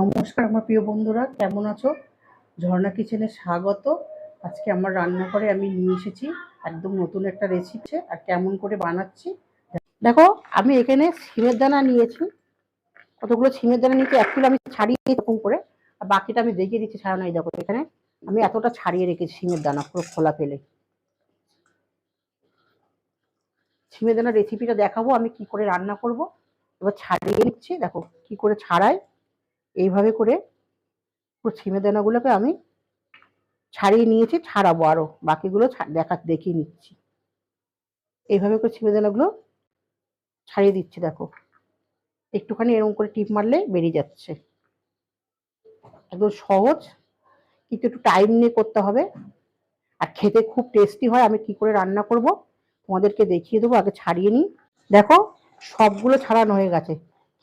নমস্কার আমার প্রিয় বন্ধুরা, কেমন আছো? ঝর্ণা কিচেনে স্বাগত। আজকে আমার রান্নাঘরে আমি নিয়ে এসেছি একদম নতুন একটা রেসিপি আর কেমন করে বানাচ্ছি। দেখো, আমি এখানে সিমের দানা নিয়েছি। কতগুলো সিমের দানা নিয়েছি, এক কিলো আমি ছাড়িয়ে এরকম করে। আর বাকিটা আমি দেখিয়ে দিচ্ছি ছাড়ানো দেখো এখানে। আমি এতটা ছাড়িয়ে রেখেছি সিমের দানা, পুরো খোলা ফেলে। সিমের দানা রেসিপিটা দেখাবো, আমি কি করে রান্না করব। এবার ছাড়িয়ে নিচ্ছি, দেখো কি করে ছাড়াই। এইভাবে করে ছিমে দানাগুলোকে আমি ছাড়িয়ে নিয়েছি, ছাড়াবো আরও। বাকিগুলো দেখা দেখিয়ে নিচ্ছি। এইভাবে করে ছিমে দানাগুলো ছাড়িয়ে দিচ্ছি, দেখো। একটুখানি এরকম করে টিপ মারলে বেরিয়ে যাচ্ছে। একদম সহজ, কিন্তু একটু টাইম নিয়ে করতে হবে। আর খেতে খুব টেস্টি হয়, আমি কি করে রান্না করব তোমাদেরকে দেখিয়ে দেবো, আগে ছাড়িয়ে নিই। দেখো, সবগুলো ছাড়ানো হয়ে গেছে।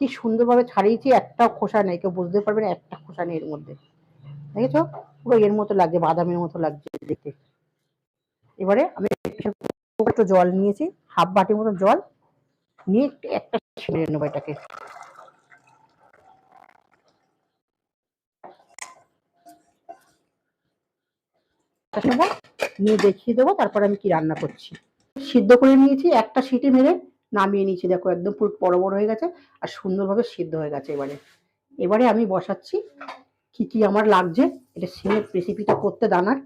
কি সুন্দরভাবে ছাড়িয়েছি, একটাও খোসা নেই। কেউ বুঝতে পারবে না, একটা খোসা নেই এর মধ্যে। দেখেছ? পুরো এর মতো লাগছে, বাদামের মতো লাগছে দেখতে। এবারে আমি একটু জল নিয়েছি, হাফ বাটির মতো জল নিয়ে একটা ছিঁড়ে নেব এটাকে। নিয়ে দেখিয়ে দেবো, তারপরে আমি কি রান্না করছি। সিদ্ধ করে নিয়েছি, একটা সিটি মেরে নামিয়ে নিয়েছি। দেখো একদম পুরো বড় বড় হয়ে গেছে আর সুন্দরভাবে সিদ্ধ হয়ে গেছে এবারে। এবারে আমি বসাচ্ছি কি কি আমার লাগছে। এটা সিমের রেসিপিটা করতে দানার।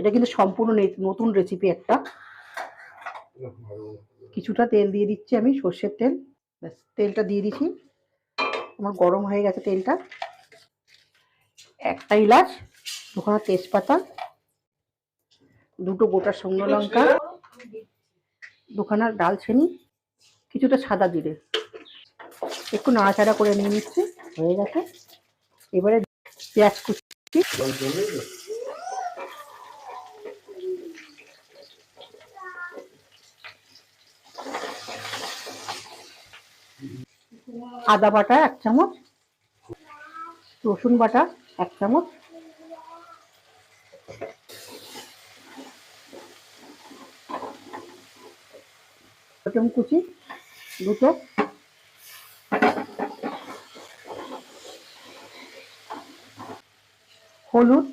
এটা কিন্তু সম্পূর্ণ নতুন রেসিপি একটা। কিছুটা তেল দিয়ে দিচ্ছি আমি, সর্ষের তেল। ব্যাস, তেলটা দিয়ে দিচ্ছি আমার গরম হয়ে গেছে তেলটা। একটা ইলাচ, দুখানা তেজপাতা, দুটো গোটা শুকনো লঙ্কা। দুখানা ডালচিনি কিছুটা সাদা জিরে। একটু নাড়াচাড়া করে নিয়ে নিচ্ছি, হয়ে গেছে। এবারে পেঁয়াজ কুচি। আদা বাটা এক চামচ, রসুন বাটা এক চামচ টমেটো কুচি দুটো। হলুদ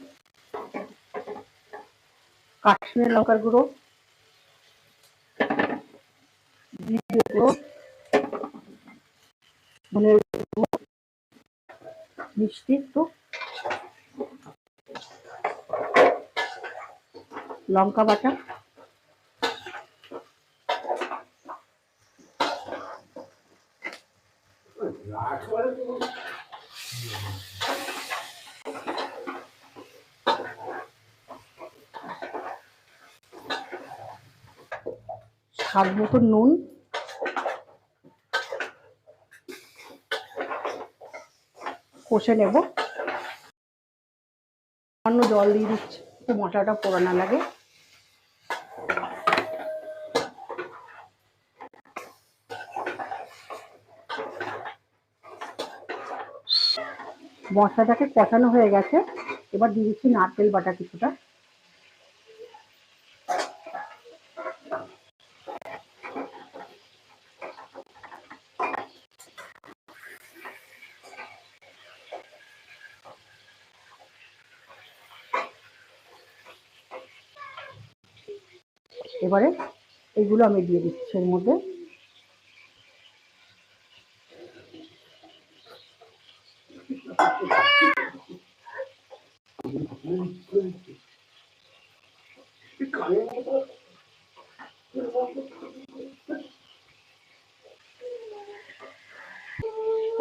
কাশ্মীর লঙ্কার গুঁড়ো গুঁড়ো গুঁড়ো মিষ্টি একটু লঙ্কা বাটা। স্বাদ মতো নুন। কষে নেব। অন্য জল দিয়ে দিচ্ছি। মশলাটা পোড়ানো লাগে। মশলাটাকে কষানো হয়ে গেছে। এবার দিয়ে দিচ্ছি নারকেল বাটা কিছুটা। এবারে এগুলো আমি দিয়ে দিচ্ছি এর মধ্যে।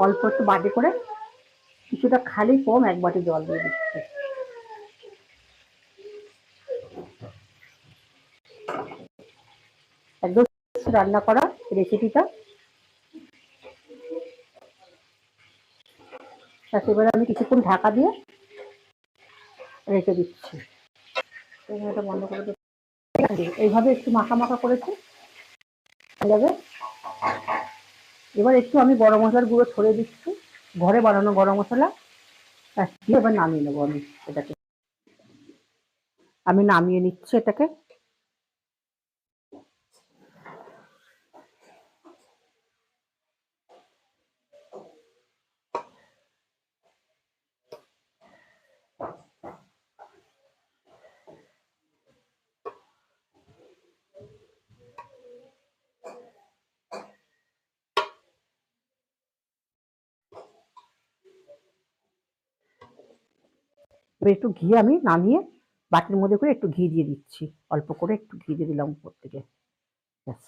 অল্প একটু বাটি করে কিছুটা খালি কম এক বাটি জল দিয়ে দিচ্ছি। একদম রান্না করা রেসিপিটা তাতে এবারে আমি কিছুক্ষণ ঢাকা দিয়ে রেখে দিচ্ছি। এটা বন্ধ করে দিচ্ছি। এইভাবে একটু মাখা মাখা করেছি। যাবে। এবার একটু আমি গরম মশলার গুঁড়ো ছড়িয়ে দিচ্ছি। ঘরে বানানো গরম মশলা এবার নামিয়ে নেব আমি এটাকে। আমি নামিয়ে নিচ্ছি এটাকে। এবার একটু ঘি আমি নামিয়ে বাটির মধ্যে করে একটু ঘি দিয়ে দিচ্ছি। অল্প করে একটু ঘি দিয়ে দিলাম উপর থেকে। ব্যাস।